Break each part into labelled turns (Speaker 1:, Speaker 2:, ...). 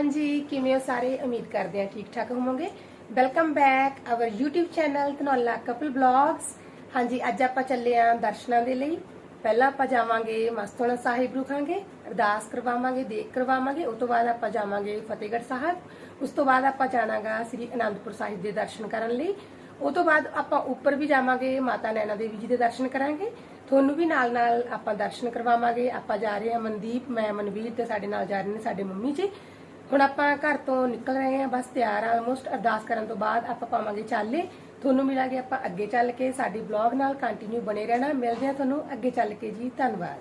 Speaker 1: ਹਾਂਜੀ, ਕਿਵੇਂ ਹੋ ਸਾਰੇ? ਉਮੀਦ ਕਰਦੇ ਹਾਂ ਠੀਕ ਠਾਕ ਹੋਵੋਗੇ। Welcome back our YouTube channel Dhanaula couple blogs ਹਾਂਜੀ, ਅੱਜ ਆਪਾਂ ਚੱਲੇ ਆ ਦਰਸ਼ਨਾਂ ਦੇ ਲਈ। ਪਹਿਲਾਂ ਆਪਾਂ ਜਾਵਾਂਗੇ ਮਸਤੋਣਾ ਸਾਹਿਬ ਰੁਕਾਂਗੇ ਅਰਦਾਸ ਕਰਵਾਵਾਂਗੇ, ਦੇਖ ਕਰਵਾਵਾਂਗੇ ਉਸ ਤੋਂ ਬਾਅਦ ਆਪਾਂ ਜਾਵਾਂਗੇ ਫਤਿਹਗੜ੍ਹ ਸਾਹਿਬ। ਉਸ ਤੋਂ ਬਾਅਦ ਆਪਾਂ ਜਾਣਾਗਾ ਸ੍ਰੀ ਅਨੰਦਪੁਰ ਸਾਹਿਬ ਦੇ ਦਰਸ਼ਨ ਕਰਨ ਲਈ। ਉਹ ਤੋਂ ਬਾਅਦ ਆਪਾਂ ਉੱਪਰ ਵੀ ਜਾਵਾਂਗੇ, ਮਾਤਾ ਨੈਣਾ ਦੇਵੀ ਜੀ ਦੇ ਦਰਸ਼ਨ ਕਰਾਂਗੇ। ਤੁਹਾਨੂੰ ਵੀ ਨਾਲ ਨਾਲ ਆਪਾਂ ਦਰਸ਼ਨ ਕਰਵਾਵਾਂਗੇ। ਆਪਾਂ ਜਾ ਰਹੇ ਹਾਂ ਮਨਦੀਪ, ਮੈਂ ਮਨਵੀਰ ਤੇ ਸਾਡੇ ਨਾਲ ਜਾ ਰਹੇ ਨੇ ਸਾਡੇ ਮੰਮੀ ਜੀ। ਹੁਣ ਆਪਾਂ ਘਰ ਤੋਂ ਨਿਕਲ ਰਹੇ ਹਾਂ ਬਸ ਤਿਆਰ ਆ ਆਲਮੋਸਟ ਅਰਦਾਸ ਕਰਨ ਤੋਂ ਬਾਅਦ ਆਪਾਂ ਪਾਵਾਂਗੇ ਚਾਲੇ। ਤੁਹਾਨੂੰ ਮਿਲਾਂਗੇ ਆਪਾਂ ਅੱਗੇ ਚੱਲ ਕੇ ਸਾਡੀ ਬਲੌਗ ਨਾਲ ਕੰਟੀਨਿਊ ਬਣੇ ਰਹਿਣਾ। ਮਿਲਦੇ ਹਾਂ ਤੁਹਾਨੂੰ ਅੱਗੇ ਚੱਲ ਕੇ ਜੀ ਧੰਨਵਾਦ।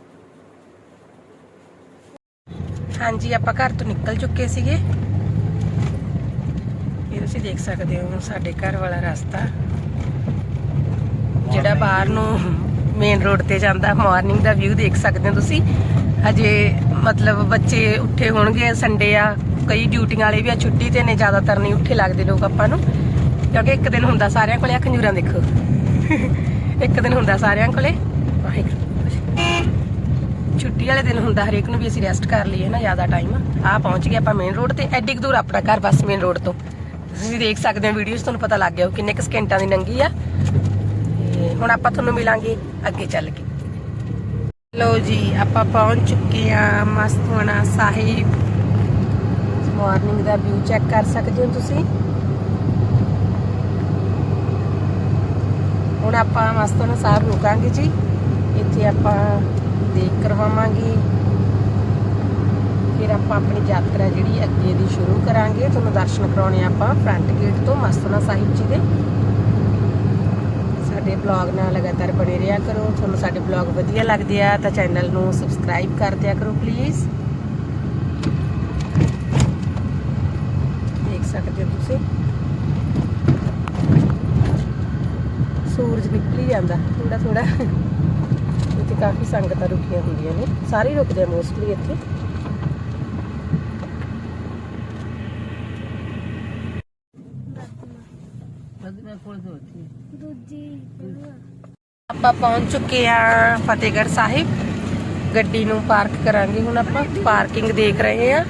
Speaker 1: ਹਾਂਜੀ ਆਪਾਂ ਘਰ ਤੋਂ ਨਿਕਲ ਚੁੱਕੇ ਸੀਗੇ। ਇਹ ਤੁਸੀਂ ਦੇਖ ਸਕਦੇ ਹੋ ਸਾਡੇ ਘਰ ਵਾਲਾ ਰਸਤਾ। ਜਿਹੜਾ ਬਾਹਰ ਨੂੰ ਮੇਨ ਰੋਡ ਤੇ ਜਾਂਦਾ ਮਾਰਨਿੰਗ ਦਾ ਵਿਊ ਦੇਖ ਸਕਦੇ ਹੋ ਤੁਸੀਂ। ਹਜੇ ਮਤਲਬ ਬੱਚੇ ਉੱਠੇ ਹੋਣਗੇ ਸੰਡੇ ਆ। ਕਈ ਡਿਊਟੀਆਂ ਵਾਲੇ ਵੀ ਆ, ਛੁੱਟੀ ਤੇ ਨੇ ਜ਼ਿਆਦਾਤਰ ਨਹੀਂ ਉੱਠੇ ਲੱਗਦੇ ਲੋਕ ਆਪਾਂ ਨੂੰ। ਕਿਉਂਕਿ ਇੱਕ ਦਿਨ ਹੁੰਦਾ ਸਾਰਿਆਂ ਕੋਲੇ ਆ ਖੰਜੂਰਾਂ ਦੇਖੋ। ਇੱਕ ਦਿਨ ਹੁੰਦਾ ਸਾਰਿਆਂ ਕੋਲੇ। ਛੁੱਟੀ ਵਾਲੇ ਦਿਨ ਹੁੰਦਾ ਹਰੇਕ ਨੂੰ ਵੀ ਅਸੀਂ ਰੈਸਟ ਕਰ ਲਈਏ ਨਾ, ਜ਼ਿਆਦਾ ਟਾਈਮ ਆ ਪਹੁੰਚ ਗਏ ਆਪਾਂ ਮੇਨ ਰੋਡ ਤੇ, ਐਡੀ ਦੂਰ ਆਪਣਾ ਘਰ ਬਸ ਮੇਨ ਰੋਡ ਤੋਂ। ਤੁਸੀਂ ਦੇਖ ਸਕਦੇ ਹੋ ਵੀਡੀਓਜ਼ ਤੁਹਾਨੂੰ ਪਤਾ ਲੱਗ ਗਿਆ ਹੋ ਕਿੰਨੇ ਕੁ ਸਕਿੰਟਾਂ ਦੀ ਨੰਗੀ ਆ। ਤੇ ਹੁਣ ਆਪਾਂ ਤੁਹਾਨੂੰ ਮਿਲਾਂਗੇ, ਅੱਗੇ ਚੱਲ ਕੇ। ਲੋ ਜੀ, ਆਪਾਂ ਪਹੁੰਚ ਚੁੱਕੇ ਆ ਮਸਤਵਾਣਾ ਸਾਹਿਬ ਮਾਰਨਿੰਗ ਦਾ ਵਿਊ ਚੈੱਕ ਕਰ ਸਕਦੇ ਹੋ ਤੁਸੀਂ। ਹੁਣ ਆਪਾਂ ਮਸਤਵਾਣਾ ਸਾਹਿਬ ਰੁਕਾਂਗੇ ਜੀ। ਇੱਥੇ ਆਪਾਂ ਦੇਖ ਕਰਵਾਵਾਂਗੇ। ਫਿਰ ਆਪਾਂ ਆਪਣੀ ਯਾਤਰਾ ਜਿਹੜੀ ਅੱਗੇ ਦੀ ਸ਼ੁਰੂ ਕਰਾਂਗੇ। ਤੁਹਾਨੂੰ ਦਰਸ਼ਨ ਕਰਾਉਣੇ ਆਪਾਂ ਫਰੰਟ ਗੇਟ ਤੋਂ ਮਸਤਨਾ ਸਾਹਿਬ ਜੀ ਦੇ। ਸਾਡੇ ਬਲੌਗ ਨਾਲ ਲਗਾਤਾਰ ਬਣੇ ਰਿਹਾ ਕਰੋ। ਤੁਹਾਨੂੰ ਸਾਡੇ ਬਲੌਗ ਵਧੀਆ ਲੱਗਦੇ ਆ ਤਾਂ ਚੈਨਲ ਨੂੰ ਸਬਸਕ੍ਰਾਈਬ ਕਰ ਦਿਆ ਕਰੋ ਪਲੀਜ਼ ਦੇਖ ਸਕਦੇ ਹੋ ਤੁਸੀਂ ਸੂਰਜ ਨਿਕਲ ਹੀ ਜਾਂਦਾ ਥੋੜਾ ਥੋੜਾ ਇੱਥੇ ਕਾਫੀ ਸੰਗਤਾਂ ਰੁਕੀਆਂ ਹੁੰਦੀਆਂ ਨੇ ਸਾਰੇ ਹੀ ਰੁਕਦੇ ਆ ਮੋਸਟਲੀ ਇੱਥੇ। ਆਪਾਂ ਪਹੁੰਚ ਚੁੱਕੇ ਆ ਫਤਿਹਗੜ੍ਹ ਸਾਹਿਬ। ਗੱਡੀ ਨੂੰ ਪਾਰਕ ਕਰਾਂਗੇ ਹੁਣ ਆਪਾਂ। ਪਾਰਕਿੰਗ ਦੇਖ ਰਹੇ ਆ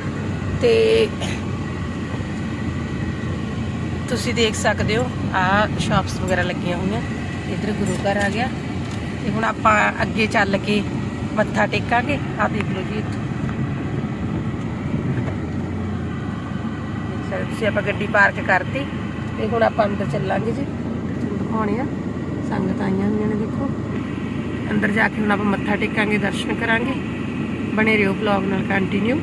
Speaker 1: ਤੇ ਤੁਸੀਂ ਦੇਖ ਸਕਦੇ ਹੋ ਆ ਸ਼ਾਪਸ ਵਗੈਰਾ ਲੱਗੀਆਂ ਹੋਈਆਂ ਇਧਰ ਗੁਰੂ ਘਰ ਆ ਗਿਆ ਤੇ ਹੁਣ ਆਪਾਂ ਅੱਗੇ ਚੱਲ ਕੇ ਮੱਥਾ ਟੇਕਾਂਗੇ ਆ ਦੇਖ ਲਓ ਜੀ ਇੱਥੋਂ ਦੇਖ ਸਕਦੇ ਤੁਸੀਂ ਆਪਾਂ ਗੱਡੀ ਪਾਰਕ ਕਰਤੀ ਤੇ ਹੁਣ ਆਪਾਂ ਅੰਦਰ ਚੱਲਾਂਗੇ ਜੀ ਤੁਹਾਨੂੰ ਦਿਖਾਉਣੇ ਆ ਸੰਗਤ ਆਈਆਂ ਹੋਈਆਂ ਨੇ ਦੇਖੋ ਅੰਦਰ ਜਾ ਕੇ ਹੁਣ ਆਪਾਂ ਮੱਥਾ ਟੇਕਾਂਗੇ ਦਰਸ਼ਨ ਕਰਾਂਗੇ ਬਣੇ ਰਹੋ ਬਲੌਗ ਨਾਲ ਕੰਟੀਨਿਊ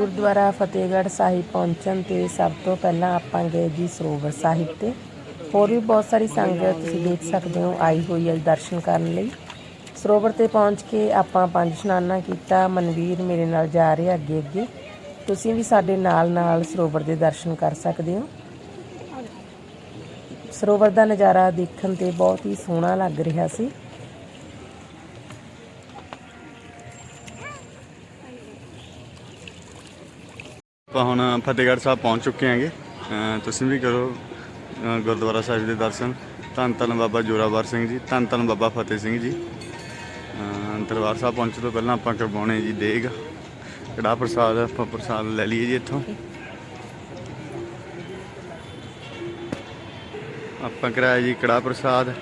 Speaker 1: ਗੁਰਦੁਆਰਾ ਫਤਿਹਗੜ੍ਹ ਸਾਹਿਬ ਪਹੁੰਚਣ ਤੇ ਸਭ ਤੋਂ ਪਹਿਲਾਂ ਆਪਾਂ ਗਏ ਜੀ ਸਰੋਵਰ ਸਾਹਿਬ ਤੇ। ਹੋਰ ਵੀ ਬਹੁਤ ਸਾਰੀ ਸੰਗਤ ਤੁਸੀਂ ਦੇਖ ਸਕਦੇ ਹੋ, ਆਈ ਹੋਈ ਹੈ ਦਰਸ਼ਨ ਕਰਨ ਲਈ। ਸਰੋਵਰ ਤੇ ਪਹੁੰਚ ਕੇ ਆਪਾਂ ਪੰਜ ਇਸ਼ਨਾਨਾ ਕੀਤਾ, ਮਨਵੀਰ ਮੇਰੇ ਨਾਲ ਜਾ ਰਿਹਾ ਅੱਗੇ ਅੱਗੇ। ਤੁਸੀਂ ਵੀ ਸਾਡੇ ਨਾਲ ਨਾਲ ਸਰੋਵਰ ਦੇ ਦਰਸ਼ਨ ਕਰ ਸਕਦੇ ਹੋ। ਸਰੋਵਰ ਦਾ ਨਜ਼ਾਰਾ ਦੇਖਣ ਤੇ ਬਹੁਤ ਹੀ ਸੋਹਣਾ ਲੱਗ ਰਿਹਾ ਸੀ।
Speaker 2: ਆਪਾਂ ਹੁਣ ਫਤਿਹਗੜ੍ਹ ਸਾਹਿਬ ਪਹੁੰਚ ਚੁੱਕੇ ਹਾਂਗੇ। ਤੁਸੀਂ ਵੀ ਕਰੋ ਗੁਰਦੁਆਰਾ ਸਾਹਿਬ ਦੇ ਦਰਸ਼ਨ। ਧੰਨ ਧੰਨ ਬਾਬਾ ਜੋਰਾਵਰ ਸਿੰਘ ਜੀ, ਧੰਨ ਧੰਨ ਬਾਬਾ ਫਤਿਹ ਸਿੰਘ ਜੀ। ਦਰਬਾਰ ਸਾਹਿਬ ਪਹੁੰਚਣ ਤੋਂ ਪਹਿਲਾਂ ਆਪਾਂ ਕਰਵਾਉਣੇ ਜੀ ਦੇਗ। ਕੜਾ ਪ੍ਰਸਾਦ ਆਪਾਂ ਪ੍ਰਸਾਦ ਲੈ ਲਈਏ ਜੀ ਇੱਥੋਂ। ਆਪਾਂ ਕਰਾਇਆ ਜੀ ਕੜਾ ਪ੍ਰਸਾਦ?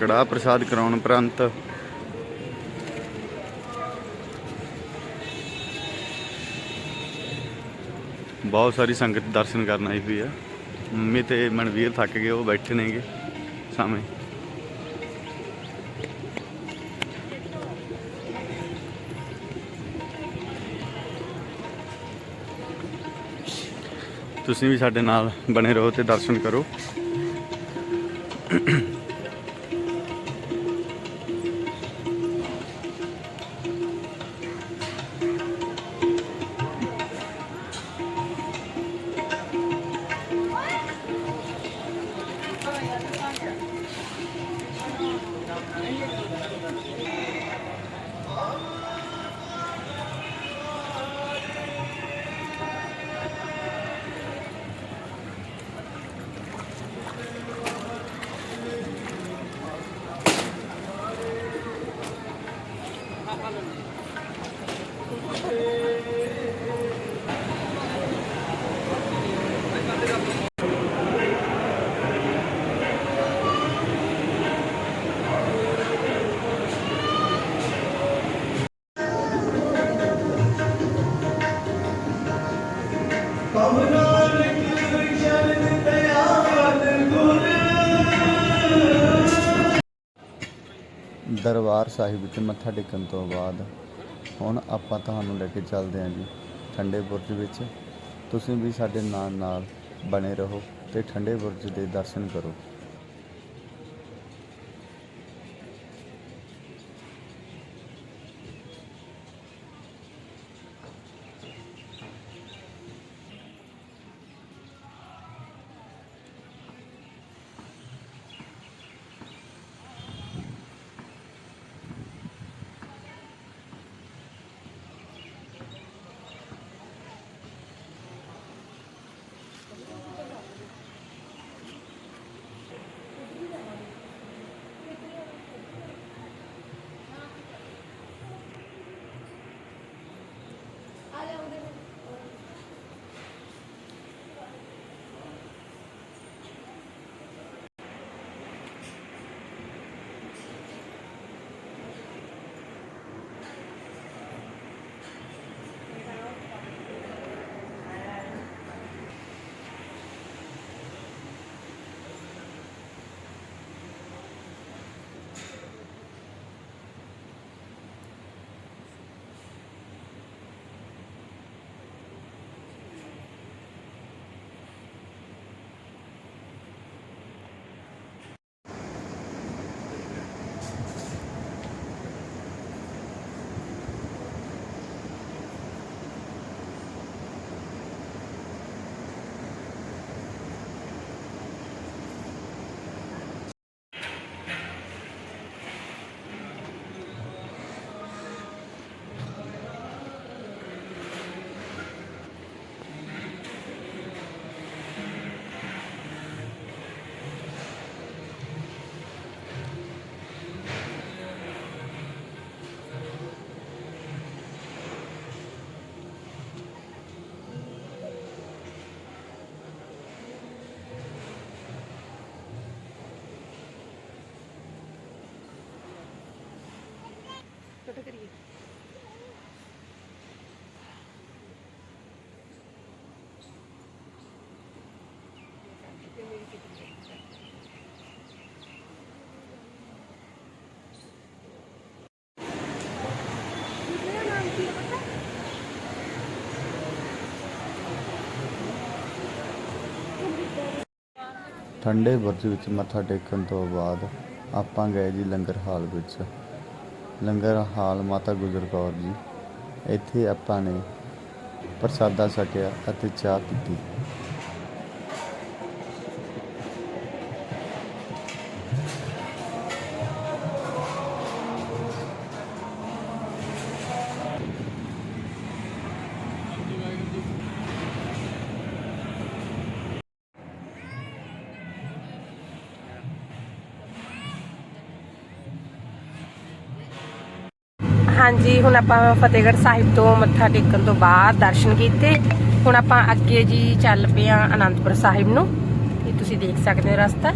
Speaker 2: ਕੜਾ ਪ੍ਰਸਾਦ ਕਰਾਉਣ ਉਪਰੰਤ ਬਹੁਤ ਸਾਰੀ ਸੰਗਤ ਦਰਸ਼ਨ ਕਰਨ ਆਈ ਹੋਈ ਆ। ਮੰਮੀ ਤੇ ਮਨਵੀਰ ਥੱਕ ਗਏ, ਉਹ ਬੈਠੇ ਨੇਗੇ ਸਾਹਮਣੇ। ਤੁਸੀਂ ਵੀ ਸਾਡੇ ਨਾਲ ਬਣੇ ਰਹੋ ਤੇ ਦਰਸ਼ਨ ਕਰੋ।
Speaker 3: ਦਰਬਾਰ ਸਾਹਿਬ ਵਿੱਚ ਮੱਥਾ ਟੇਕਣ ਤੋਂ ਬਾਅਦ ਹੁਣ ਆਪਾਂ ਤੁਹਾਨੂੰ ਲੈ ਕੇ ਚੱਲਦੇ ਹਾਂ ਜੀ ਠੰਡੇ ਬੁਰਜ ਵਿੱਚ। ਤੁਸੀਂ ਵੀ ਸਾਡੇ ਨਾਲ ਨਾਲ ਬਣੇ ਰਹੋ ਤੇ ਠੰਡੇ ਬੁਰਜ ਦੇ ਦਰਸ਼ਨ ਕਰੋ। ਠੰਡੇ ਬੁਰਜ ਵਿੱਚ ਮੱਥਾ ਟੇਕਣ ਤੋਂ ਬਾਅਦ ਆਪਾਂ ਗਏ ਜੀ ਲੰਗਰ ਹਾਲ ਵਿੱਚ। ਲੰਗਰ ਹਾਲ ਮਾਤਾ ਗੁਜਰ ਕੌਰ ਜੀ, ਇੱਥੇ ਆਪਾਂ ਨੇ ਪ੍ਰਸਾਦਾ ਛਕਿਆ ਅਤੇ ਚਾਹ ਪੀਤੀ।
Speaker 1: ਹਾਂਜੀ, ਹੁਣ ਆਪਾਂ ਫਤਿਹਗੜ੍ਹ ਸਾਹਿਬ ਤੋਂ ਮੱਥਾ ਟੇਕਣ ਤੋਂ ਬਾਅਦ ਦਰਸ਼ਨ ਕੀਤੇ। ਹੁਣ ਆਪਾਂ ਅੱਗੇ ਜੀ ਚੱਲ ਪਏ ਆ ਅਨੰਦਪੁਰ ਸਾਹਿਬ ਨੂੰ। ਇਹ ਤੁਸੀਂ ਦੇਖ ਸਕਦੇ ਹੋ ਰਸਤਾ।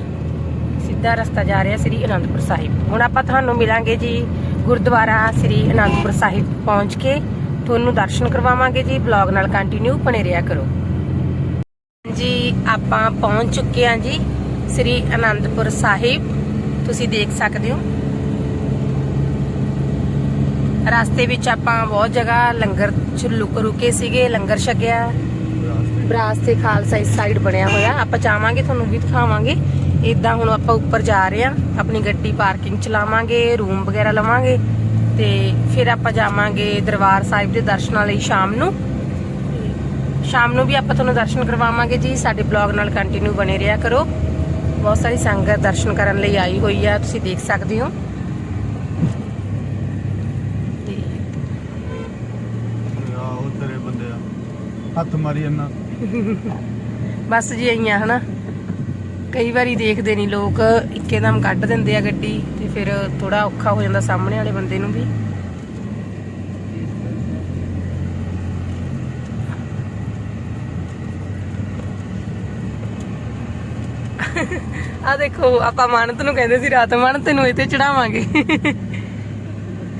Speaker 1: ਸਿੱਧਾ ਰਸਤਾ ਜਾ ਰਿਹਾ ਸ੍ਰੀ ਅਨੰਦਪੁਰ ਸਾਹਿਬ। ਹੁਣ ਆਪਾਂ ਤੁਹਾਨੂੰ ਮਿਲਾਂਗੇ ਜੀ ਗੁਰਦੁਆਰਾ ਸ੍ਰੀ ਅਨੰਦਪੁਰ ਸਾਹਿਬ ਪਹੁੰਚ ਕੇ। ਤੁਹਾਨੂੰ ਦਰਸ਼ਨ ਕਰਵਾਵਾਂਗੇ ਜੀ। ਬਲੌਗ ਨਾਲ ਕੰਟੀਨਿਊ ਬਣੇ ਰਿਹਾ ਕਰੋ। ਜੀ ਆਪਾਂ ਪਹੁੰਚ ਚੁੱਕੇ ਹਾਂ ਜੀ ਸ੍ਰੀ ਅਨੰਦਪੁਰ ਸਾਹਿਬ। ਤੁਸੀਂ ਦੇਖ ਸਕਦੇ ਹੋ ਰਸਤੇ ਵਿੱਚ ਆਪਾਂ ਬਹੁਤ ਜਗ੍ਹਾ ਲੰਗਰ ਚ ਲੁਕ ਰੁਕੇ ਸੀਗੇ, ਲੰਗਰ ਛਕਿਆ। ਬਰਾਸ ਤੇ ਖਾਲਸਾ ਇਸ ਸਾਈਡ ਬਣਿਆ ਹੋਇਆ। ਆਪਾਂ ਚਾਹਾਂਗੇ ਤੁਹਾਨੂੰ ਵੀ ਦਿਖਾਵਾਂਗੇ। ਇਦਾਂ ਹੁਣ ਆਪਾਂ ਉੱਪਰ ਜਾ ਰਹੇ ਆ ਆਪਣੀ ਗੱਡੀ ਪਾਰਕਿੰਗ ਚ ਲਾਵਾਂਗੇ ਰੂਮ ਵਗੈਰਾ ਲਵਾਂਗੇ ਤੇ ਫਿਰ ਆਪਾਂ ਜਾਵਾਂਗੇ ਦਰਬਾਰ ਸਾਹਿਬ ਦੇ ਦਰਸ਼ਨਾਂ ਲਈ ਸ਼ਾਮ ਨੂੰ। ਸ਼ਾਮ ਨੂੰ ਵੀ ਆਪਾਂ ਤੁਹਾਨੂੰ ਦਰਸ਼ਨ ਕਰਵਾਵਾਂਗੇ ਜੀ। ਸਾਡੇ ਬਲੌਗ ਨਾਲ ਕੰਟੀਨਿਊ ਬਣੇ ਰਿਹਾ ਕਰੋ। ਬਹੁਤ ਸਾਰੀ ਸੰਗਤ ਦਰਸ਼ਨ ਕਰਨ ਲਈ ਆਈ ਹੋਈ ਆ। ਤੁਸੀਂ ਦੇਖ ਸਕਦੇ ਹੋ ਤੇ
Speaker 3: ਆ ਉਧਰੇ ਬੰਦੇ ਆ ਹੱਥ ਮਾਰੀ ਜੰਨਾ
Speaker 1: ਬਸ ਜੀ ਆਈਆਂ ਹਨਾ। ਕਈ ਵਾਰੀ ਦੇਖਦੇ ਨਹੀਂ ਲੋਕ, ਇੱਕੇ ਕੱਢ ਦਿੰਦੇ ਆ ਗੱਡੀ ਤੇ ਫਿਰ ਥੋੜਾ ਔਖਾ ਹੋ ਜਾਂਦਾ ਸਾਹਮਣੇ ਵਾਲੇ ਬੰਦੇ ਨੂੰ ਵੀ। ਆ ਦੇਖੋ, ਆਪਾਂ ਮਾਨਤ ਨੂੰ ਕਹਿੰਦੇ ਸੀ ਰਾਤ, ਮਾਨਤ ਨੂੰ ਇੱਥੇ ਚੜਾਵਾਂਗੇ।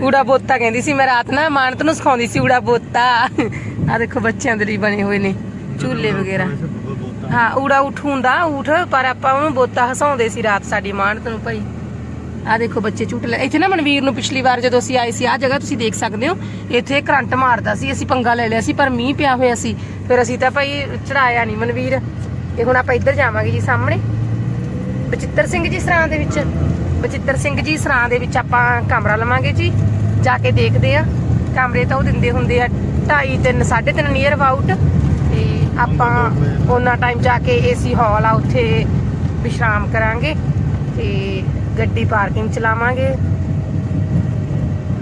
Speaker 1: ਊੜਾ ਬੋਤਾ ਕਹਿੰਦੀ ਸੀ ਮੈਂ ਰਾਤ ਨਾ, ਮਾਨਤ ਨੂੰ ਸਿਖਾਉਂਦੀ ਸੀ ਊੜਾ ਬੋਤਾ। ਆ ਦੇਖੋ ਬੱਚਿਆਂ ਦੇ ਲਈ ਬਣੇ ਹੋਏ ਨੇ, ਝੂਲੇ ਵਗੈਰਾ। ਹਾਂ, ਊੜਾ ਉਠ ਹੁੰਦਾ, ਊਠ, ਪਰ ਆਪਾਂ ਉਹਨੂੰ ਬੋਤਾ ਹਸਾਉਂਦੇ ਸੀ ਰਾਤ ਸਾਡੀ ਮਾਨਤ ਨੂੰ ਭਾਈ। ਆ ਦੇਖੋ ਬੱਚੇ ਝੂਟੇ ਲੈ ਇੱਥੇ ਨਾ ਮਨਵੀਰ ਨੂੰ ਪਿਛਲੀ ਵਾਰ ਜਦੋਂ ਅਸੀਂ ਆਏ ਸੀ ਆ ਜਗ੍ਹਾ ਤੁਸੀਂ ਦੇਖ ਸਕਦੇ ਹੋ, ਇੱਥੇ ਕਰੰਟ ਮਾਰਦਾ ਸੀ, ਅਸੀਂ ਪੰਗਾ ਲੈ ਲਿਆ ਸੀ, ਪਰ ਮੀਂਹ ਪਿਆ ਹੋਇਆ ਸੀ। ਫਿਰ ਅਸੀਂ ਤਾਂ ਭਾਈ ਚੜਾਇਆ ਨਹੀਂ ਮਨਵੀਰ। ਇਹ ਹੁਣ ਆਪਾਂ ਇੱਧਰ ਜਾਵਾਂਗੇ ਜੀ ਸਾਹਮਣੇ। ਬਚਿੱਤਰ ਸਿੰਘ ਜੀ ਸਰਾਂ ਦੇ ਵਿੱਚ। ਬਚਿੱਤਰ ਸਿੰਘ ਜੀ ਸਰਾਂ ਦੇ ਵਿੱਚ ਆਪਾਂ ਕਮਰਾ ਲਵਾਂਗੇ ਜੀ। ਜਾ ਕੇ ਦੇਖਦੇ ਆ। ਕਮਰੇ ਤਾਂ ਉਹ ਦਿੰਦੇ ਹੁੰਦੇ ਆ 2.5 3 3.5 ਨੀਅਰ ਅਬਾਊਟ ਤੇ ਆਪਾਂ ਉਹਨਾਂ ਟਾਈਮ ਜਾ ਕੇ ਏਸੀ ਹਾਲ ਆ, ਉੱਥੇ ਵਿਸ਼ਰਾਮ ਕਰਾਂਗੇ ਤੇ ਗੱਡੀ ਪਾਰਕਿੰਗ ਚਲਾਵਾਂਗੇ।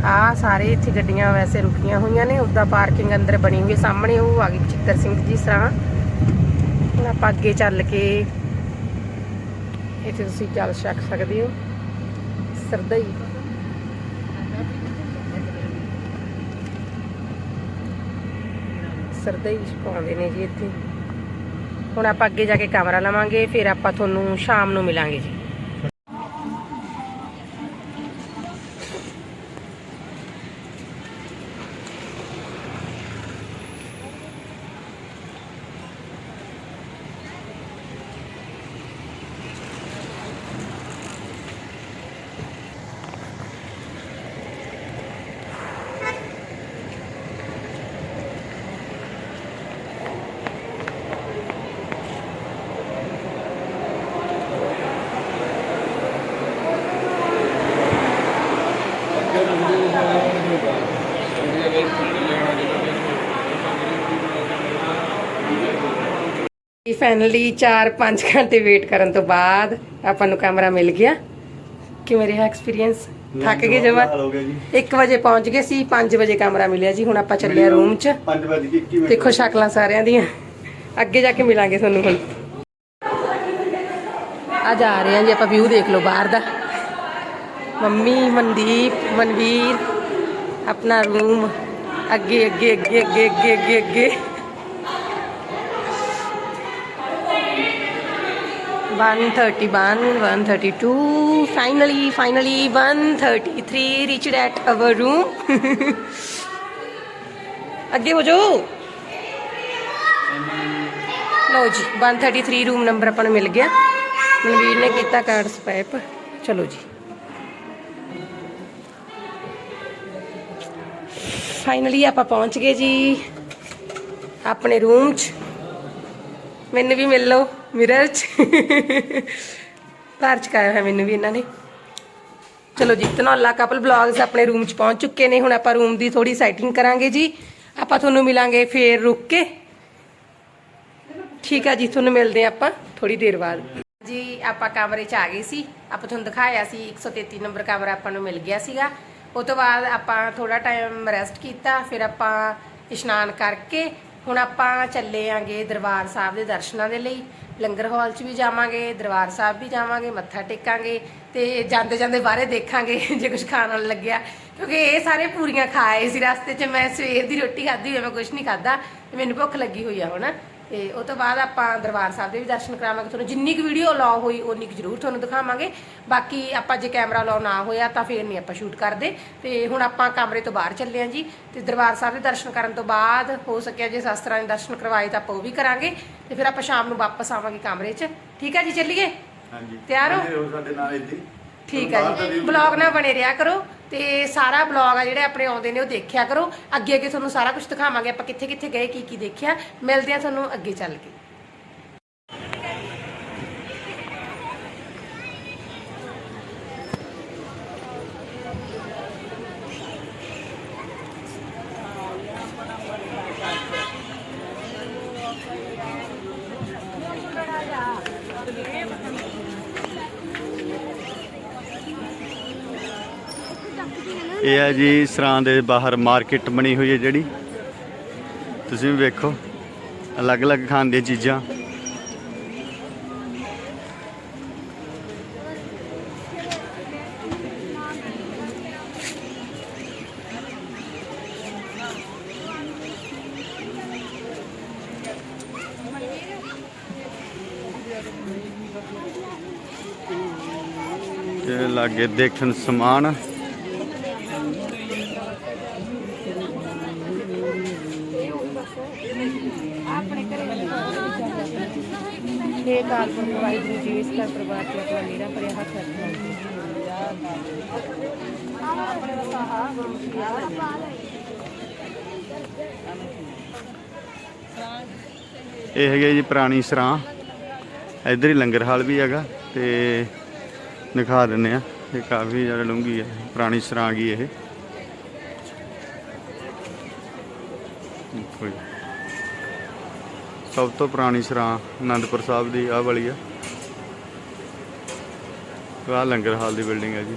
Speaker 1: ਆ ਸਾਰੇ ਇੱਥੇ ਗੱਡੀਆਂ ਵੈਸੇ ਰੁਕੀਆਂ ਹੋਈਆਂ ਨੇ, ਉੱਦਾਂ ਪਾਰਕਿੰਗ ਅੰਦਰ ਬਣੀ ਹੋਈ ਸਾਹਮਣੇ ਉਹ ਆ ਗਈ ਬਚਿੱਤਰ ਸਿੰਘ ਜੀ ਸਰਾਂ ਹੁਣ ਆਪਾਂ ਅੱਗੇ ਚੱਲ ਕੇ ਇੱਥੇ ਤੁਸੀਂ ਚੱਲ ਛਕ ਸਕਦੇ ਹੋ। ਸਰਦਈ। ਸਰਦਈ ਪਾਉਂਦੇ ਨੇ ਜੀ ਇੱਥੇ। ਹੁਣ ਆਪਾਂ ਅੱਗੇ ਜਾ ਕੇ ਕਮਰਾ ਲਵਾਂਗੇ, ਫਿਰ ਆਪਾਂ ਤੁਹਾਨੂੰ ਸ਼ਾਮ ਨੂੰ ਮਿਲਾਂਗੇ ਜੀ। ਫਾਈਨਲੀ 4-5 ਘੰਟੇ ਵੇਟ ਕਰਨ ਤੋਂ ਬਾਅਦ ਆਪਾਂ ਨੂੰ ਕਮਰਾ ਮਿਲ ਗਿਆ। ਕਿਵੇਂ ਰਿਹਾ ਐਕਸਪੀਰੀਅੰਸ ਥੱਕ ਗਏ ਜਮਾ?
Speaker 2: ਹੋ ਗਿਆ ਜੀ।
Speaker 1: 1 ਵਜੇ ਪਹੁੰਚ ਗਏ ਸੀ 5 ਵਜੇ ਕਮਰਾ ਮਿਲਿਆ ਜੀ ਹੁਣ ਆਪਾਂ ਚੱਲੇ ਆ ਰੂਮ 'ਚ।
Speaker 2: 5 ਵਜੇ ਕੀ 21 ਮਿੰਟ
Speaker 1: ਦੇਖੋ ਸ਼ਕਲਾਂ ਸਾਰਿਆਂ ਦੀਆਂ। ਅੱਗੇ ਜਾ ਕੇ ਮਿਲਾਂਗੇ ਤੁਹਾਨੂੰ ਹੁਣ। ਆ ਜਾ ਰਹੇ ਹਾਂ ਜੀ ਆਪਾਂ ਵਿਊ ਦੇਖ ਲਓ ਬਾਹਰ ਦਾ। ਮੰਮੀ ਮਨਦੀਪ ਮਨਵੀਰ ਆਪਣਾ ਰੂਮ ਅੱਗੇ ਅੱਗੇ ਅੱਗੇ ਅੱਗੇ ਅੱਗੇ ਅੱਗੇ ਅੱਗੇ। 131 132 finally finally 133 reached at our room. ਅੱਗੇ ਹੋ ਜਾਓ ਲਓ ਜੀ 133 ਰੂਮ ਨੰਬਰ ਆਪਾਂ ਨੂੰ ਮਿਲ ਗਿਆ ਮਨਵੀਰ ਨੇ ਕੀਤਾ ਕਾਰਡ ਸਪੈਪ ਚਲੋ ਜੀ ਫਾਈਨਲੀ ਆਪਾਂ ਪਹੁੰਚ ਗਏ ਜੀ ਆਪਣੇ ਰੂਮ 'ਚ ਮੈਨੂੰ ਵੀ ਮਿਲ ਲਓ ਮਿਰਰ 'ਚ। ਘਰ 'ਚ ਕਾਇਆ ਮੈਨੂੰ ਵੀ ਇਹਨਾਂ ਨੇ। ਚਲੋ ਜੀ, ਧਨੌਲਾ ਕਪਲ ਬਲੌਗਸ ਆਪਣੇ ਰੂਮ 'ਚ ਪਹੁੰਚ ਚੁੱਕੇ ਨੇ। ਹੁਣ ਆਪਾਂ ਰੂਮ ਦੀ ਥੋੜੀ ਸੈਟਿੰਗ ਕਰਾਂਗੇ ਜੀ। ਆਪਾਂ ਤੁਹਾਨੂੰ ਮਿਲਾਂਗੇ ਫੇਰ ਰੁਕ ਕੇ। ਠੀਕ ਆ ਜੀ, ਤੁਹਾਨੂੰ ਮਿਲਦੇ ਆ ਆਪਾਂ ਥੋੜੀ ਦੇਰ ਬਾਅਦ। ਜੀ, ਆਪਾਂ ਕਮਰੇ 'ਚ ਆ ਗਏ ਸੀ। ਆਪਾਂ ਤੁਹਾਨੂੰ ਦਿਖਾਇਆ ਸੀ 133 ਨੰਬਰ ਕਮਰਾ ਆਪਾਂ ਨੂੰ ਮਿਲ ਗਿਆ ਸੀਗਾ। ਉਸ ਤੋਂ ਬਾਅਦ ਆਪਾਂ ਥੋੜਾ ਟਾਈਮ ਰੈਸਟ ਕੀਤਾ। ਫਿਰ ਆਪਾਂ ਇਸ਼ਨਾਨ ਕਰਕੇ ਹੁਣ ਆਪਾਂ ਚੱਲੇ ਆਂਗੇ ਦਰਬਾਰ ਸਾਹਿਬ ਦੇ ਦਰਸ਼ਨਾਂ ਦੇ ਲਈ। ਲੰਗਰ ਹਾਲ 'ਚ ਵੀ ਜਾਵਾਂਗੇ ਦਰਬਾਰ ਸਾਹਿਬ ਵੀ ਜਾਵਾਂਗੇ ਮੱਥਾ ਟੇਕਾਂਗੇ ਤੇ ਜਾਂਦੇ ਜਾਂਦੇ ਬਾਹਰੇ ਦੇਖਾਂਗੇ ਜੇ ਕੁਝ ਖਾਣ ਨੂੰ ਲੱਗਿਆ। ਕਿਉਂਕਿ ਇਹ ਸਾਰੇ ਪੂਰੀਆਂ ਖਾਏ ਸੀ। ਰਸਤੇ 'ਚ ਮੈਂ ਸਵੇਰ ਦੀ ਰੋਟੀ ਖਾਧੀ ਹੋਈ ਆ, ਮੈਂ ਕੁਝ ਨਹੀਂ ਖਾਦਾ ਮੈਨੂੰ ਭੁੱਖ ਲੱਗੀ ਹੋਈ ਆ ਹੁਣ। ਤੇ ਉਹ ਤੋਂ ਬਾਅਦ ਆਪਾਂ ਦਰਬਾਰ ਸਾਹਿਬ ਦੇ ਵੀ ਦਰਸ਼ਨ ਕਰਾਵਾਂਗੇ ਤੁਹਾਨੂੰ ਜਿੰਨੀ ਕੁ ਵੀਡੀਓ ਲਾਓ ਹੋਈ ਉਨੀ ਕੁ ਜ਼ਰੂਰ ਤੁਹਾਨੂੰ ਦਿਖਾਵਾਂਗੇ। ਬਾਕੀ ਆਪਾਂ ਜੇ ਕੈਮਰਾ ਲਾਓ ਨਾ ਹੋਇਆ ਤਾਂ ਫੇਰ ਨਹੀਂ ਆਪਾਂ ਸ਼ੂਟ ਕਰਦੇ। ਤੇ ਹੁਣ ਆਪਾਂ ਕਮਰੇ ਤੋਂ ਬਾਹਰ ਚੱਲੇ ਆਂ ਜੀ ਤੇ ਦਰਬਾਰ ਸਾਹਿਬ ਦੇ ਦਰਸ਼ਨ ਕਰਨ ਤੋਂ ਬਾਅਦ ਹੋ ਸਕਿਆ ਜੇ ਸ਼ਾਸਤਰਾਂ ਦੇ ਦਰਸ਼ਨ ਕਰਵਾਏ ਤਾਂ ਆਪਾਂ ਉਹ ਵੀ ਕਰਾਂਗੇ। ਤੇ ਫਿਰ ਆਪਾਂ ਸ਼ਾਮ ਨੂੰ ਵਾਪਸ ਆਵਾਂਗੇ ਕਮਰੇ 'ਚ। ਠੀਕ ਹੈ ਜੀ ਚੱਲੀਏ?
Speaker 2: ਹਾਂਜੀ।
Speaker 1: ਤਿਆਰ ਹੋ?
Speaker 2: ਸਾਡੇ ਨਾਲ ਇੱਥੇ
Speaker 1: ਠੀਕ ਹੈ ਜੀ। ਬਲੌਗ ਨਾਲ ਬਣੇ ਰਿਹਾ ਕਰੋ। ਤੇ ਸਾਰਾ ਬਲੌਗ ਆ ਜਿਹੜੇ ਆਪਣੇ ਆਉਂਦੇ ਨੇ, ਉਹ ਦੇਖਿਆ ਕਰੋ। ਅੱਗੇ ਅੱਗੇ ਤੁਹਾਨੂੰ ਸਾਰਾ ਕੁਝ ਦਿਖਾਵਾਂਗੇ, ਆਪਾਂ ਕਿੱਥੇ ਕਿੱਥੇ ਗਏ, ਕੀ ਕੀ ਦੇਖਿਆ। ਮਿਲਦੇ ਆ ਤੁਹਾਨੂੰ ਅੱਗੇ ਚੱਲ ਕੇ।
Speaker 2: ਹੈ ਜੀ, ਸਰਾਂ ਦੇ ਬਾਹਰ ਮਾਰਕੀਟ ਬਣੀ ਹੋਈ ਹੈ ਜਿਹੜੀ। ਤੁਸੀਂ ਵੀ ਵੇਖੋ, ਅਲੱਗ-ਅਲੱਗ ਖਾਣ ਦੀਆਂ ਚੀਜ਼ਾਂ। ਤੇ ਲਾਗੇ ਦੇਖਣ ਸਮਾਨ
Speaker 1: ਆਪਣੇ ਘਰੇ ਇਹ ਕਾਲਪਨ ਵਾਹਿਗੁਰੂ ਜੀ ਇਸ ਘਰ ਪਰਿਵਾਰ ਤੇ ਆਪਣਾ ਮੇਰਾ ਭਰਿਆ ਹੱਥ ਰੱਖਣਾ
Speaker 2: ਇਹ ਹੈਗੇ ਜੀ ਪੁਰਾਣੀ ਸਰਾਂ। ਇੱਧਰ ਹੀ ਲੰਗਰ ਹਾਲ ਵੀ ਹੈਗਾ ਤੇ ਦਿਖਾ ਦਿੰਨੇ ਆ ਇਹ ਕਾਫੀ ਜ਼ਿਆਦਾ ਡੂੰਘੀ ਹੈ, ਪੁਰਾਣੀ ਸਰਾਂ ਗਈ ਇਹ। ਦੇਖੋ ਸਭ ਤੋਂ ਪੁਰਾਣੀ ਸਰਾਂ ਆਨੰਦਪੁਰ ਸਾਹਿਬ ਦੀ ਆ ਵਾਲੀ ਆ। ਆਹ ਲੰਗਰ ਹਾਲ ਦੀ ਬਿਲਡਿੰਗ ਹੈ ਜੀ।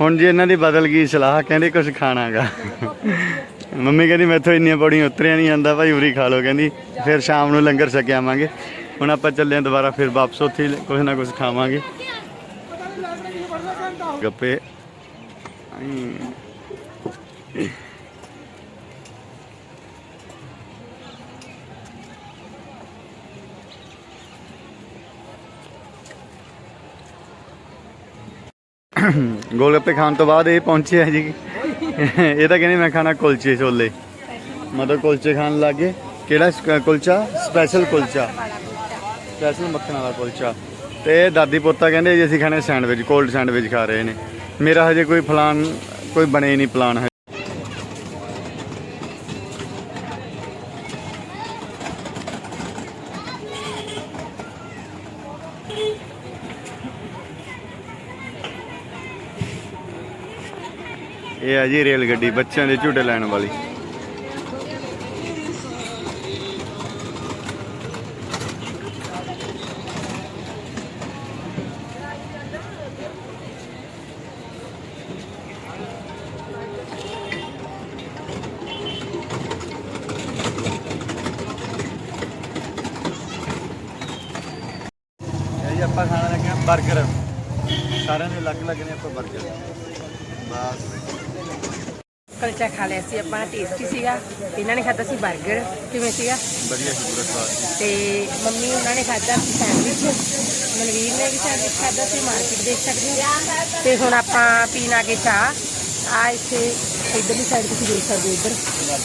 Speaker 2: ਹੁਣ ਜੀ ਇਹਨਾਂ ਦੀ ਬਦਲ ਗਈ ਸਲਾਹ, ਕਹਿੰਦੇ ਕੁਝ ਖਾਣਾਗਾ। ਮੰਮੀ ਕਹਿੰਦੀ, ਮੈਥੋਂ ਇੰਨੀਆਂ ਪੌੜੀਆਂ ਉਤਰਿਆ ਨਹੀਂ ਜਾਂਦਾ, ਭਾਈ ਉਰੀ ਖਾ ਲੋ ਕਹਿੰਦੀ। ਫਿਰ ਸ਼ਾਮ ਨੂੰ ਲੰਗਰ ਛਕ ਆਵਾਂਗੇ। ਹੁਣ ਆਪਾਂ ਚੱਲੇ ਆਂ ਦੁਬਾਰਾ, ਫਿਰ ਵਾਪਸ ਉੱਥੇ ਹੀ ਕੁਝ ਨਾ ਕੁਝ ਖਾਵਾਂਗੇ। ਗੱਪੇ। ਆਈ। ਗੋਲਗੱਪੇ ਖਾਣ ਤੋਂ ਬਾਅਦ ਇਹ ਪਹੁੰਚੇ ਆ ਜੀ। ਇਹ ਤਾਂ ਕਹਿੰਦੇ ਮੈਂ ਖਾਣਾ ਕੁਲਚੇ ਛੋਲੇ। ਮਤਲਬ ਕੁਲਚੇ ਖਾਣ ਲੱਗੇ ਕਿਹੜਾ ਸ- ਕੁਲਚਾ? ਸਪੈਸ਼ਲ ਕੁਲਚਾ। ਸਪੈਸ਼ਲ ਮੱਖਣ ਵਾਲਾ ਕੁਲਚਾ। ਤੇ ਦਾਦੀ ਪੋਤਾ ਕਹਿੰਦੇ ਜੀ ਅਸੀਂ ਖਾਣੇ ਸੈਂਡਵਿਚ ਕੋਲਡ ਸੈਂਡਵਿਚ ਖਾ ਰਹੇ ਨੇ। ਮੇਰਾ ਹਜੇ ਕੋਈ ਪਲਾਨ ਕੋਈ ਬਣੇ ਨਹੀਂ ਪਲਾਨ ਜੀ ਰੇਲ ਗੱਡੀ ਬੱਚਿਆਂ ਦੇ ਝੂਟੇ ਲੈਣ ਵਾਲੀ। ਜੀ ਆਪਾਂ ਖਾਣ ਲੱਗੇ ਆ 버ਗਰ ਸਾਰਿਆਂ ਦੇ ਅਲੱਗ ਅਲੱਗ ਨੇ ਆਪਾਂ 버ਗਰ ਬਸ।
Speaker 1: ਕਲਚਾ ਖਾ ਲਿਆ ਸੀ ਆਪਾਂ ਟੇਸਟੀ ਸੀਗਾ। ਇਹਨਾਂ ਨੇ ਖਾਧਾ ਸੀ 버ਗਰ ਕਿਵੇਂ ਸੀਗਾ?
Speaker 2: ਵਧੀਆ ਸੀ ਪੂਰਾ ਸਵਾਦ ਸੀ।
Speaker 1: ਤੇ ਮੰਮੀ ਉਹਨਾਂ ਨੇ ਖਾਧਾ ਸੀ ਸੈਂਡਵਿਚ। ਮਨਵੀਰ ਨੇ ਵੀ ਸੈਂਡਵਿਚ ਖਾਧਾ ਸੀ ਮਾਰਕੀਟ ਦੇਖ ਸਕਦੇ ਹੋ। ਤੇ ਹੁਣ ਆਪਾਂ ਪੀਣ ਆ ਗਏ ਚਾਹ। ਆ ਇੱਥੇ ਇਧਰਲੀ ਸਾਈਡ ਤੁਸੀਂ ਦੇਖ ਸਕਦੇ ਹੋ ਇੱਧਰ।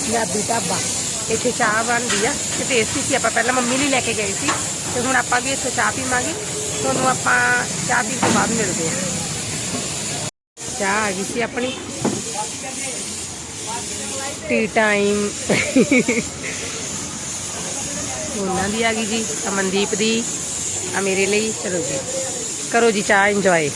Speaker 1: ਪੰਜਾਬੀ ਢਾਬਾ। ਇੱਥੇ ਚਾਹ ਬਣਦੀ ਆ ਤੇ ਟੇਸਟੀ ਸੀ। ਆਪਾਂ ਪਹਿਲਾਂ ਮੰਮੀ ਲਈ ਲੈ ਕੇ ਗਏ ਸੀ। ਤੇ ਹੁਣ ਆਪਾਂ ਵੀ ਇੱਥੇ ਚਾਹ ਪੀਵਾਂਗੇ। ਤੁਹਾਨੂੰ ਆਪਾਂ ਚਾਹ ਪੀਣ ਤੋਂ ਬਾਅਦ ਮਿਲਦੇ ਹਾਂ ਚਾਹ ਆ ਗਈ ਸੀ ਆਪਣੀ। ਟੀ ਟਾਈਮ ਉਹਨਾਂ ਦੀ ਆ ਗਈ ਜੀ, ਅਮਨਦੀਪ ਦੀ। ਆ ਮੇਰੇ ਲਈ, ਚਲੋ ਜੀ। ਕਰੋ ਜੀ ਚਾਹ ਇੰਜੋਏ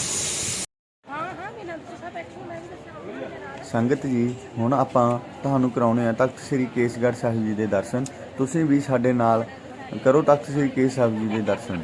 Speaker 2: ਸੰਗਤ ਜੀ, ਹੁਣ ਆਪਾਂ ਤੁਹਾਨੂੰ ਕਰਾਉਣੇ ਆ ਤਖਤ ਸ੍ਰੀ ਕੇਸਗੜ੍ਹ ਸਾਹਿਬ ਜੀ ਦੇ ਦਰਸ਼ਨ। ਤੁਸੀਂ ਵੀ ਸਾਡੇ ਨਾਲ ਕਰੋ ਤਖਤ ਸ੍ਰੀ ਕੇਸ ਸਾਹਿਬ ਜੀ ਦੇ ਦਰਸ਼ਨ।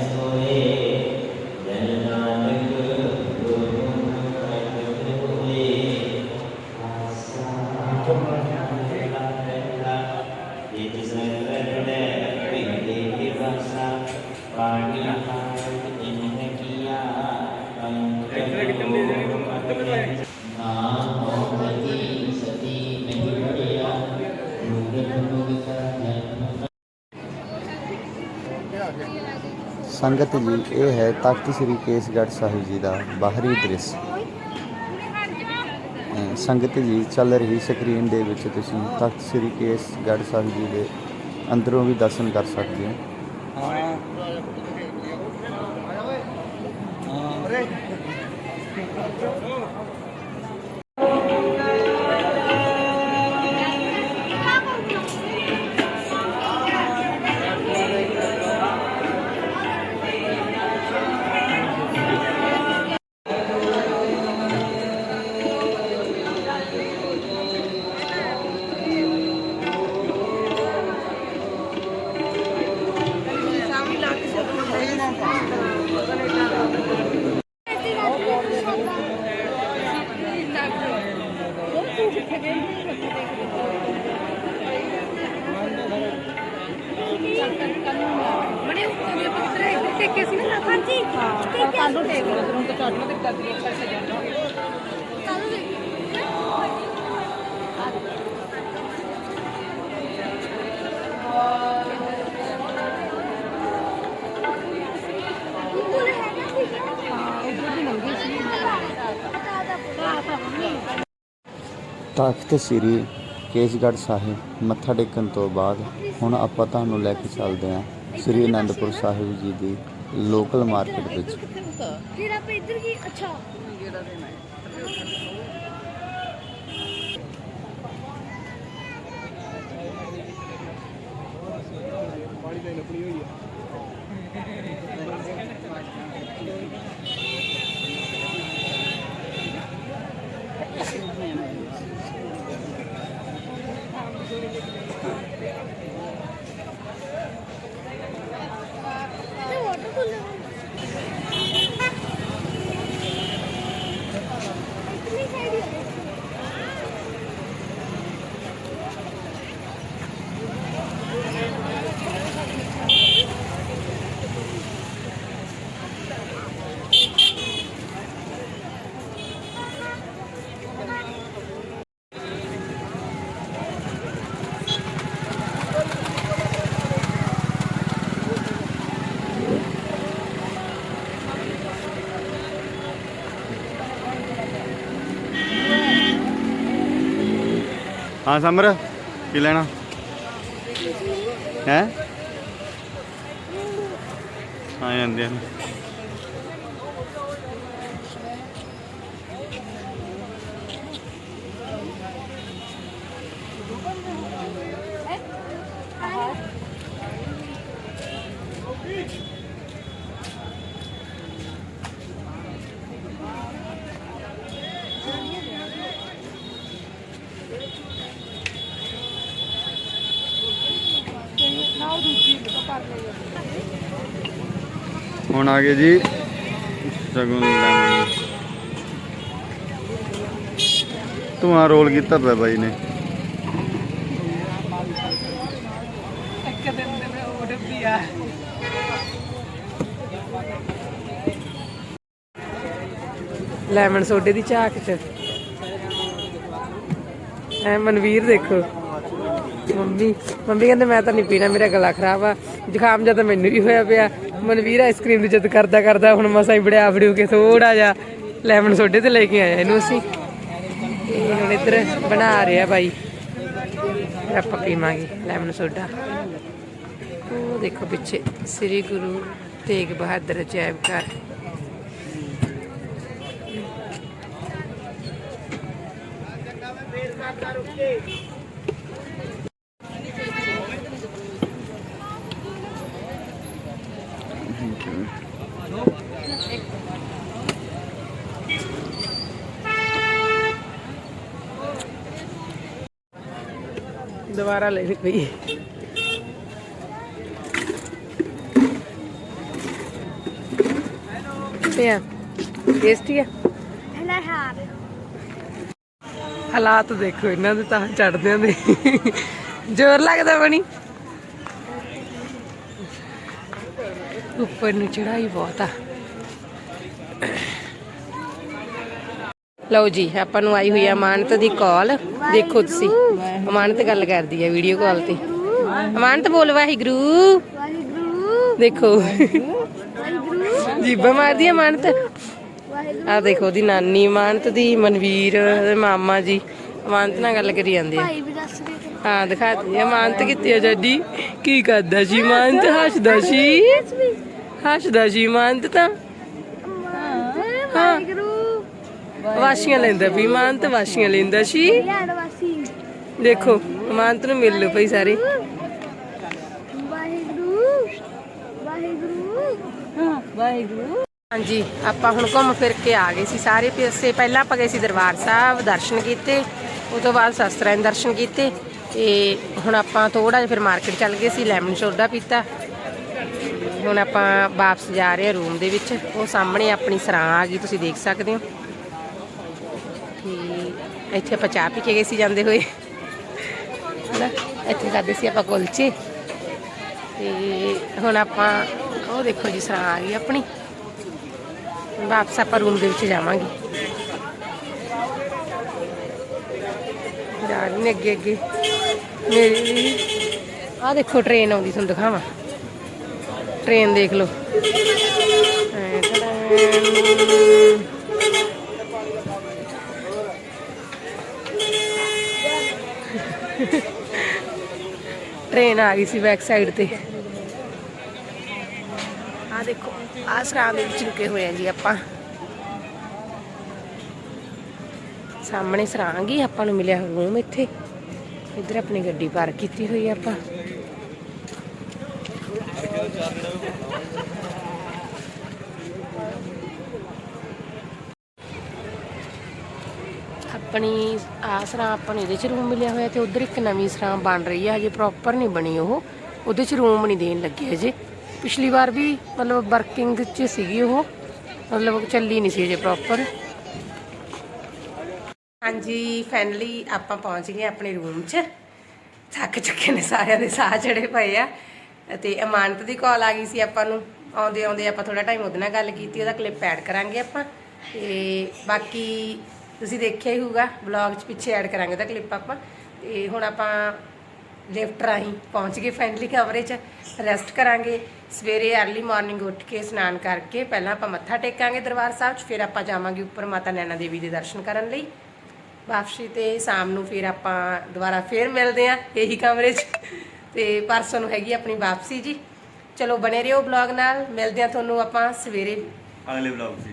Speaker 2: ਸੰਗਤ ਜੀ, ਇਹ ਹੈ ਤਖਤ ਸ੍ਰੀ ਕੇਸਗੜ੍ਹ ਸਾਹਿਬ ਜੀ ਦਾ ਬਾਹਰੀ ਦ੍ਰਿਸ਼। ਸੰਗਤ ਜੀ, ਚੱਲ ਰਹੀ ਸਕਰੀਨ ਦੇ ਵਿੱਚ ਤੁਸੀਂ ਤਖਤ ਸ੍ਰੀ ਕੇਸਗੜ੍ਹ ਸਾਹਿਬ ਜੀ ਦੇ ਅੰਦਰੋਂ ਵੀ ਦਰਸ਼ਨ ਕਰ ਸਕਦੇ ਹੋ।
Speaker 3: ਦੇਖੇ ਸੀ ਨਾ ਹਾਂਜੀ ਹਾਂ ਕਾਲੂ ਦੇਖ। ਲਓ ਤੁਹਾਨੂੰ ਤਾਂ ਚਾਟਣਾ ਤੇ ਕਰ ਦਿਓ ਪੈਸੇ ਜਾਣਗੇ
Speaker 2: ਤਖਤ ਸ੍ਰੀ ਕੇਸਗੜ੍ਹ ਸਾਹਿਬ ਮੱਥਾ ਟੇਕਣ ਤੋਂ ਬਾਅਦ ਹੁਣ ਆਪਾਂ ਤੁਹਾਨੂੰ ਲੈ ਕੇ ਚੱਲਦੇ ਹਾਂ ਸ੍ਰੀ ਅਨੰਦਪੁਰ ਸਾਹਿਬ ਜੀ ਦੀ ਲੋਕਲ ਮਾਰਕੀਟ ਵਿੱਚ।
Speaker 4: ਫਿਰ ਆਪਾਂ ਇੱਧਰ ਕੀ ਅੱਛਾ। ਤੇ ਹਾਂ
Speaker 2: ਸਮਰ ਕੀ ਲੈਣਾ? ਹੈ? ਹਾਂ ਜਾਂਦੇ ਨੇ ਹੁਣ ਆ ਗਏ ਜੀ। ਸਗੁਨ ਲੈਮਨ ਧੂਆਂ ਰੋਲ ਕੀਤਾ ਪਿਆ ਬਾਈ ਨੇ।
Speaker 1: ਇੱਕ ਦਿਨ ਦੇ ਮੈਂ ਉਹ ਡੱਬੀ ਲੈਮਨ ਸੋਡੇ ਦੀ ਝਾਕ ਚ ਐ ਮਨਵੀਰ ਦੇਖੋ। ਮੰਮੀ ਮੰਮੀ ਕਹਿੰਦੇ ਮੈਂ ਤਾਂ ਨਹੀਂ ਪੀਣਾ, ਮੇਰਾ ਗਲਾ ਖਰਾਬ ਆ। ਜ਼ੁਕਾਮ ਜਦ ਮੈਨੂੰ ਵੀ ਹੋਇਆ ਪਿਆ। ਮਨਵੀਰ ਆਈਸਕ੍ਰੀਮ ਦੀ ਜਿੱਦ ਕਰਦਾ ਕਰਦਾ ਹੁਣ ਮਸਾ ਹੀ ਬੜਿਆ ਫੜਿਓ ਕੇ ਥੋੜਾ ਜਿਹਾ ਲੈਮਨ ਸੋਡੇ ਤੇ ਲੈ ਕੇ ਆਇਆ ਇਹਨੂੰ ਅਸੀਂ। ਇਹ ਹੁਣ ਇੱਧਰ ਬਣਾ ਰਿਹਾ ਬਾਈ। ਆਪਾਂ ਪੀਵਾਂਗੇ ਲੈਮਨ ਸੋਡਾ। ਉਹ ਦੇਖੋ ਪਿੱਛੇ ਸ੍ਰੀ ਗੁਰੂ ਤੇਗ ਬਹਾਦਰ ਅਜਾਇਬ ਘਰ। ਦੁਬਾਰਾ ਲੈ ਲਈ ਪਈ ਪਿਆ ਟੇਸਟੀ ਆ। ਹਾਲਾਤ ਦੇਖੋ ਇਹਨਾਂ ਦੇ ਤਾਂ ਚੜਦਿਆਂ ਦੇ। ਜ਼ੋਰ ਲੱਗਦਾ ਬਣੀ। ਉੱਪਰ ਨੂੰ ਚੜਾਈ ਬਹੁਤ ਆ। ਲਓ ਜੀ, ਆਪਾਂ ਨੂੰ ਆਈ ਹੋਈ ਆ ਅਮਾਨਤ ਦੀ ਕਾਲ ਦੇਖੋ ਤੁਸੀਂ, ਅਮਾਨਤ ਗੱਲ ਕਰਦੀ ਆ ਵੀਡੀਓ ਕਾਲ ਤੇ। ਅਮਾਨਤ ਬੋਲ, ਵਾਹਿਗੁਰੂ। ਦੇਖੋ। ਜੀਬਾ ਮਾਰਦੀ ਆ ਅਮਾਨਤ। ਆ ਦੇਖੋ ਉਹਦੀ ਨਾਨੀ ਅਮਾਨਤ ਦੀ, ਮਨਵੀਰ ਮਾਮਾ ਜੀ। ਅਮਾਨਤ ਨਾਲ ਗੱਲ ਕਰੀ ਜਾਂਦੀ ਆ।
Speaker 4: ਭਾਈ
Speaker 1: ਹਾਂ ਦਿਖਾਤੀ ਆ। ਕਿੱਥੇ ਆ ਜੱਡੀ ਕੀ ਕਰਦਾ ਸੀ ਮਾਨਤ ਹੱਸਦਾ ਸੀ। ਹੱਸਦਾ ਸੀ ਮਾਨਤ ਤਾਂ।
Speaker 4: ਵਾਹਿਗੁਰੂ
Speaker 1: ਵਾਸ਼ੀਆਂ ਲੈਂਦਾ ਵੀ, ਮਾਨਤ ਵਾਸ਼ੀਆਂ ਲੈਂਦਾ ਸੀ। ਦੇਖੋ, ਮਾਨਤ ਨੂੰ ਮਿਲ ਲਓ ਭਈ ਸਾਰੇ।
Speaker 4: ਵਾਹਿਗੁਰੂ ਵਾਹਿਗੁਰੂ
Speaker 1: ਹਾਂਜੀ, ਆਪਾਂ ਹੁਣ ਘੁੰਮ ਫਿਰ ਕੇ ਆ ਗਏ ਸੀ ਸਾਰੇ ਪਾਸੇ ਪਹਿਲਾਂ ਆਪਾਂ ਗਏ ਸੀ ਦਰਬਾਰ ਸਾਹਿਬ, ਦਰਸ਼ਨ ਕੀਤੇ। ਉਸ ਤੋਂ ਬਾਅਦ ਸ਼ਸਤਰਾਂ ਦੇ ਦਰਸ਼ਨ ਕੀਤੇ। ਤੇ ਹੁਣ ਆਪਾਂ ਥੋੜਾ ਜਿਹਾ ਫਿਰ ਮਾਰਕੀਟ ਚੱਲ ਗਏ ਸੀ, ਲੈਮਨ ਸੋਡਾ ਪੀਤਾ। ਹੁਣ ਆਪਾਂ ਵਾਪਸ ਜਾ ਰਹੇ ਹਾਂ ਰੂਮ ਦੇ ਵਿੱਚ। ਉਹ ਸਾਹਮਣੇ ਆਪਣੀ ਸਰਾਂ ਆ ਗਈ, ਤੁਸੀਂ ਦੇਖ ਸਕਦੇ ਹੋ। ਇੱਥੇ ਆਪਾਂ ਚਾਹ ਪੀ ਕੇ ਗਏ ਸੀ ਜਾਂਦੇ ਹੋਏ। ਹਨਾ, ਇੱਥੇ ਖਾਦੇ ਸੀ ਆਪਾਂ ਕੁਲਚੇ। ਤੇ ਹੁਣ ਆਪਾਂ, ਉਹ ਦੇਖੋ ਜੀ, ਸਰਾਂ ਆ ਗਈ ਆਪਣੀ। ਵਾਪਸ ਆਪਾਂ ਰੂਮ ਦੇ ਵਿੱਚ ਜਾਵਾਂਗੇ। ਜਾ ਰਹੀ ਨੇ ਅੱਗੇ ਅੱਗੇ। ਮੇਰੀ ਆ ਦੇਖੋ ਟ੍ਰੇਨ ਆਉਂਦੀ ਤੁਹਾਨੂੰ ਦਿਖਾਵਾਂ। ਟ੍ਰੇਨ ਦੇਖ ਲਓ। ਟ੍ਰੇਨ ਆ ਗਈ ਸੀ ਬੈਕ ਸਾਈਡ ਤੇ। ਆ ਦੇਖੋ ਆ ਸਰਾਂ ਦੇ ਵਿੱਚ ਰੁਕੇ ਹੋਏ ਆ ਜੀ ਆਪਾਂ। ਸਾਹਮਣੇ ਸਰਾਂਗੀ ਆਪਾਂ ਨੂੰ ਮਿਲਿਆ ਰੂਮ ਇੱਥੇ। ਇੱਧਰ ਆਪਣੀ ਗੱਡੀ ਪਾਰਕ ਕੀਤੀ ਹੋਈ ਆ ਆਪਾਂ। ਆਪਣੀ ਆਸਰਾ ਆਪਾਂ ਨੂੰ ਇਹਦੇ ਚ ਰੂਮ ਮਿਲਿਆ ਹੋਇਆ ਤੇ ਉਧਰ ਇੱਕ ਨਵੀਂ ਸਰਾਂ ਬਣ ਰਹੀ ਹੈ ਹਜੇ ਪ੍ਰੋਪਰ ਨਹੀਂ ਬਣੀ ਉਹ। ਉਹਦੇ ਚ ਰੂਮ ਨਹੀਂ ਦੇਣ ਲੱਗੇ ਹਜੇ। ਪਿਛਲੀ ਵਾਰ ਵੀ ਮਤਲਬ ਵਰਕਿੰਗ ਚ ਸੀਗੀ ਉਹ, ਮਤਲਬ ਚੱਲੀ ਨਹੀਂ ਸੀ ਹਜੇ ਪ੍ਰੋਪਰ ਹਾਂਜੀ ਫਾਈਨਲੀ ਆਪਾਂ ਪਹੁੰਚ ਗਏ ਆਪਣੇ ਰੂਮ 'ਚ। ਥੱਕ ਚੁੱਕੇ ਨੇ ਸਾਰਿਆਂ ਦੇ, ਸਾਹ ਚੜੇ ਪਏ ਆ। ਤੇ ਅਮਾਨਤ ਦੀ ਕਾਲ ਆ ਗਈ ਸੀ ਆਪਾਂ ਨੂੰ। ਆਉਂਦੇ ਆਉਂਦੇ ਆਪਾਂ ਥੋੜਾ ਟਾਈਮ ਉਹਦੇ ਨਾਲ ਗੱਲ ਕੀਤੀ, ਉਹਦਾ ਕਲਿੱਪ ਐਡ ਕਰਾਂਗੇ ਆਪਾਂ। ਤੇ ਬਾਕੀ ਤੁਸੀਂ ਦੇਖਿਆ ਹੀ ਹੋਊਗਾ ਵਲੌਗ 'ਚ ਪਿੱਛੇ ਐਡ ਕਰਾਂਗੇ ਉਹਦਾ ਕਲਿੱਪ ਆਪਾਂ। ਤੇ ਹੁਣ ਆਪਾਂ ਲਿਫਟ ਰਾਹੀਂ ਪਹੁੰਚ ਗਏ ਫਾਈਨਲੀ ਕਮਰੇ 'ਚ। ਰੈਸਟ ਕਰਾਂਗੇ। ਸਵੇਰੇ ਅਰਲੀ ਮਾਰਨਿੰਗ ਉੱਠ ਕੇ ਇਸ਼ਨਾਨ ਕਰਕੇ ਪਹਿਲਾਂ ਆਪਾਂ ਮੱਥਾ ਟੇਕਾਂਗੇ ਦਰਬਾਰ ਸਾਹਿਬ 'ਚ, ਫਿਰ ਆਪਾਂ ਜਾਵਾਂਗੇ ਉੱਪਰ ਮਾਤਾ ਨੈਣਾ ਦੇਵੀ ਦੇ ਦਰਸ਼ਨ ਕਰਨ ਲਈ। ਵਾਪਸੀ ਤੇ ਸ਼ਾਮ ਨੂੰ ਫਿਰ ਆਪਾਂ ਦੁਬਾਰਾ ਫੇਰ ਮਿਲਦੇ ਆਂ ਇਹੀ ਕਮਰੇ 'ਚ। ਤੇ ਪਰਸੋਂ ਨੂੰ ਹੈਗੀ ਆਪਣੀ ਵਾਪਸੀ ਜੀ। ਚਲੋ ਬਣੇ ਰਹੋ ਬਲੌਗ ਨਾਲ। ਮਿਲਦੇ ਆਂ ਤੁਹਾਨੂੰ ਆਪਾਂ ਸਵੇਰੇ।
Speaker 2: ਅਗਲੇ ਵਲੌਗ 'ਚ